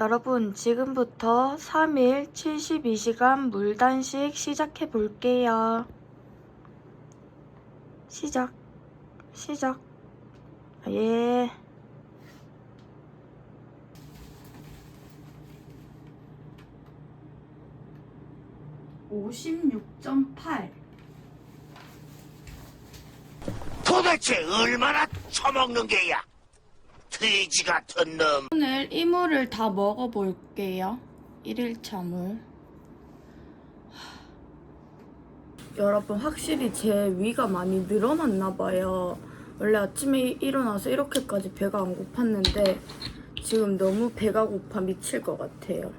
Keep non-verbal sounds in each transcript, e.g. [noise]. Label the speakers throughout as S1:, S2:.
S1: 여러분, 지금부터 3일 72시간 물단식 시작해 볼게요. 시작. 시작. 예. (56.8)
S2: 도대체 얼마나 처먹는 게야? 돼지 같은 놈.
S1: 오늘 이물을 다 먹어볼게요. 1일차 물. 여러분 확실히 제 위가 많이 늘어났나 봐요. 원래 아침에 일어나서 이렇게까지 배가 안 고팠는데 지금 너무 배가 고파 미칠 것 같아요.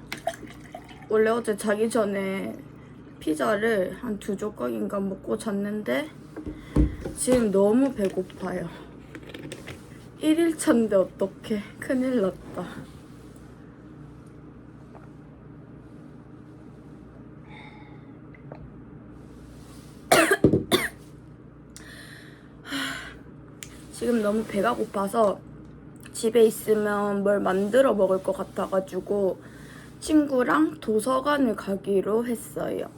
S1: 원래 어제 자기 전에 피자를 한 두 조각인가 먹고 잤는데 지금 너무 배고파요. 1일차인데 어떡해. 큰일 났다. 지금 너무 배가 고파서 집에 있으면 뭘 만들어 먹을 것 같아가지고 친구랑 도서관을 가기로 했어요.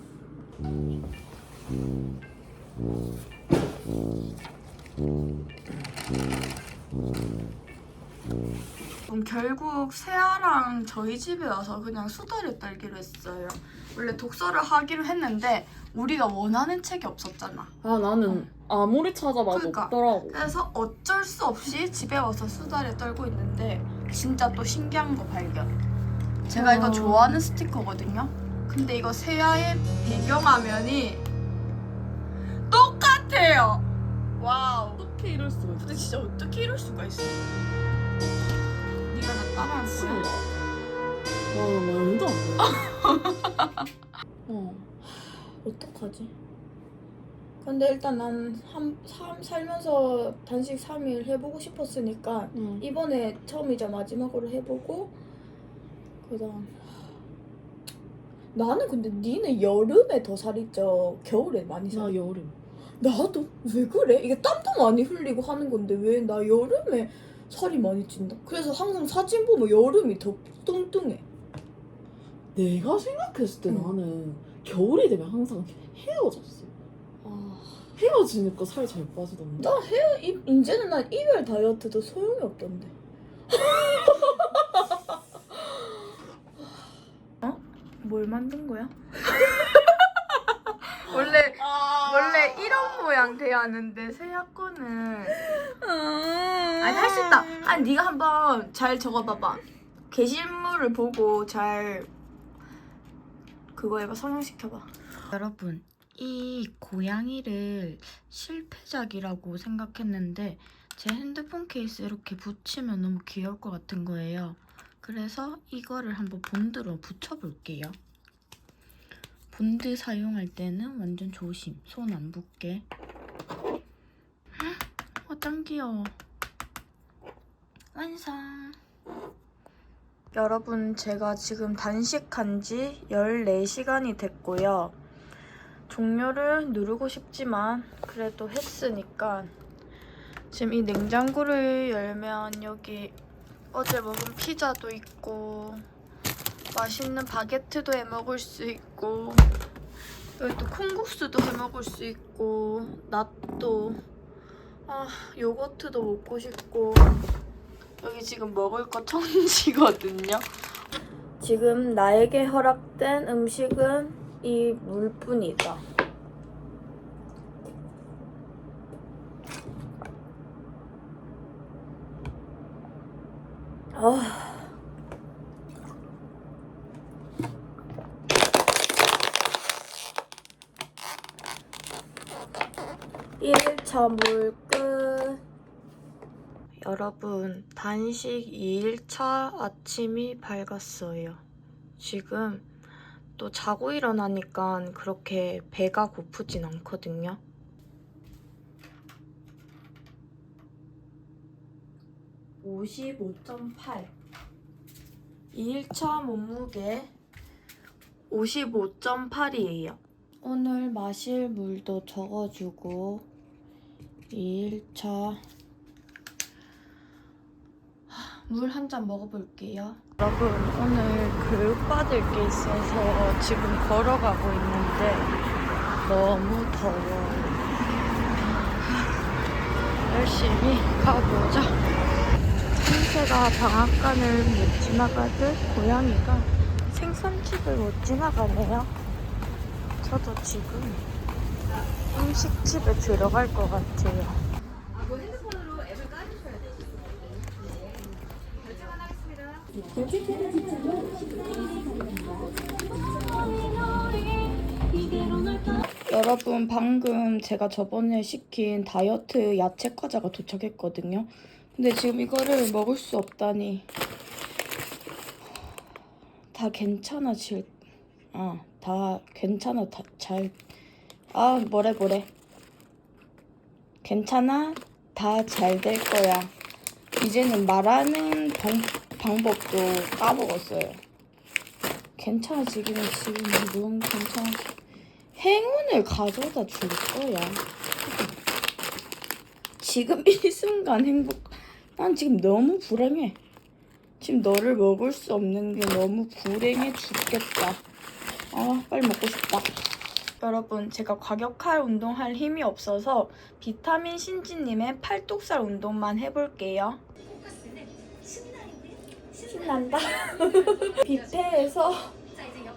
S1: 그럼 결국 세아랑 저희 집에 와서 그냥 수다를 떨기로 했어요. 원래 독서를 하기로 했는데 우리가 원하는 책이 없었잖아.
S3: 아 나는 아무리 찾아봐도
S1: 그러니까.
S3: 없더라고.
S1: 그래서 어쩔 수 없이 집에 와서 수다를 떨고 있는데 진짜 또 신기한 거 발견. 제가 이거
S3: 와.
S1: 좋아하는 스티커거든요. 근데 이거 세아의 배경화면이 똑같아요. 와우.
S3: 어떻게 이럴 수가 있어?
S1: 근데 진짜 어떻게 이럴 수가 있어? 거야?
S3: 거. 와 말도 안 돼. [laughs] 어.
S4: 어떡하지? 근데 일단 난 한, 삶, 살면서 단식 3일 해보고 싶었으니까
S3: 응.
S4: 이번에 처음이자 마지막으로 해보고 그다음 나는 근데 니는 여름에 더 살이 쪄 겨울에 많이
S3: 살나 여름.
S4: 나도 왜 그래? 이게 땀도 많이 흘리고 하는 건데 왜 나 여름에 살이 많이 찐다? 그래서 항상 사진 보면 여름이 더 뚱뚱해
S3: 내가 생각했을 때
S4: 응.
S3: 나는 겨울이 되면 항상 헤어졌어.
S4: 아,
S3: 헤어지니까 살이 잘 빠지던데.
S4: 나 헤어 이- 이제는 난 이별 다이어트도 소용이 없던데 [laughs]
S1: 어? 뭘 만든 거야? [laughs] 원래 원래 이런 모양 돼야 하는데 세아 거는 아니 할 수 있다. 아니 네가 한번 잘 적어봐봐. 게시물을 보고 잘 그거 해봐 성형시켜봐. 여러분 이 고양이를 실패작이라고 생각했는데 제 핸드폰 케이스 이렇게 붙이면 너무 귀여울 것 같은 거예요. 그래서 이거를 한번 본드로 붙여볼게요. 본드 사용할 때는 완전 조심. 손 안 붙게. 어, 짱 귀여워. 완성. 여러분, 제가 지금 단식한 지 14시간이 됐고요. 종료를 누르고 싶지만 그래도 했으니까 지금 이 냉장고를 열면 여기 어제 먹은 피자도 있고 맛있는 바게트도 해 먹을 수 있고 여기 또 콩국수도 해 먹을 수 있고 낫도 아 요거트도 먹고 싶고 여기 지금 먹을 거 천지거든요. 지금 나에게 허락된 음식은 이 물뿐이다. 아. 1차 물 끝. 여러분, 단식 2일차 아침이 밝았어요. 지금 또 자고 일어나니까 그렇게 배가 고프진 않거든요. (55.8) 2일차 몸무게 55.8이에요. 오늘 마실 물도 적어주고 2일차 물 한 잔 먹어볼게요. 여러분 오늘 교육 받을 게 있어서 지금 걸어가고 있는데 너무 더워요. 열심히 가보자. 참새가 방앗간을 못 지나가듯 고양이가 생선집을 못 지나가네요. 저도 지금 음식집에 들어갈 것 같아요. 여러분 방금 제가 저번에 시킨 다이어트 야채 과자가 도착했거든요. 근데 지금 이거를 먹을 수 없다니 다 괜찮아질 아, 다 괜찮아 다 잘 아, 뭐래 뭐래 괜찮아 다 잘 될 거야. 이제는 말하는 방, 방법도 까먹었어요. 괜찮아지기는 지금 무언 괜찮아 행운을 가져다 줄 거야. 지금 이 순간 행복. 난 지금 너무 불행해. 지금 너를 먹을 수 없는 게 너무 불행해 죽겠다. 아, 빨리 먹고 싶다. 여러분, 제가 과격할 운동할 힘이 없어서 비타민 신지님의 팔뚝살 운동만 해볼게요. 신난다. [laughs] 뷔페에서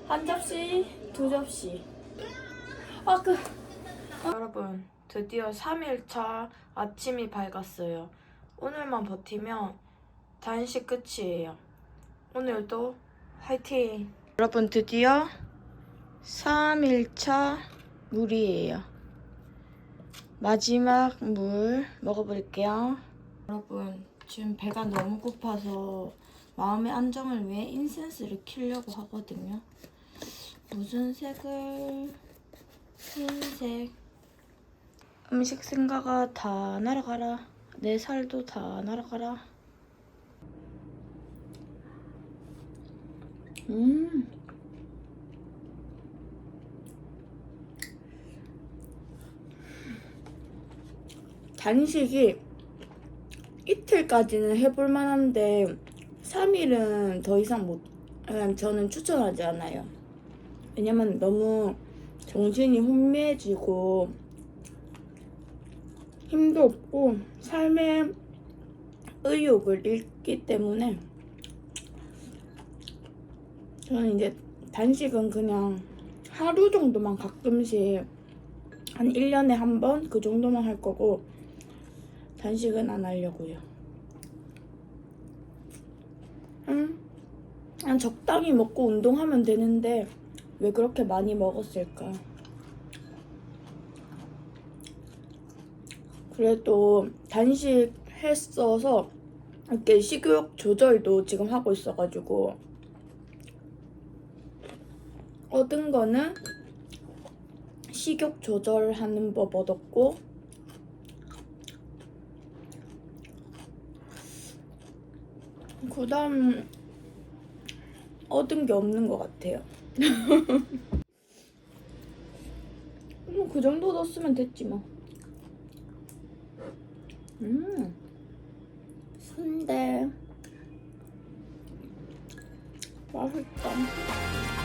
S1: 한 접시, 두 접시. 아, 그. 여러분, 드디어 3일차 아침이 밝았어요. 오늘만 버티면 단식 끝이에요. 오늘도 화이팅! 여러분, 드디어 3일차 물이에요. 마지막 물 먹어볼게요. 여러분, 지금 배가 너무 고파서 마음의 안정을 위해 인센스를 키려고 하거든요. 무슨 색을? 흰색. 음식 생가가 다 날아가라. 내 살도 다 날아가라. 음. 단식이 이틀까지는 해볼 만한데 3일은 더 이상 못 그냥 저는 추천하지 않아요 왜냐면 너무 정신이 혼미해지고 힘도 없고 삶의 의욕을 잃기 때문에 저는 이제 단식은 그냥 하루 정도만 가끔씩 한 1년에 한 번 그 정도만 할 거고 단식은 안 하려고요. 음, 그냥 적당히 먹고 운동하면 되는데 왜 그렇게 많이 먹었을까? 그래도 단식 했어서 이렇게 식욕 조절도 지금 하고 있어가지고 얻은 거는 식욕 조절하는 법 얻었고 그 다음 얻은 게 없는 것 같아요. [laughs] 뭐 그 정도 넣었으면 됐지 뭐. 음, 순대 맛있다.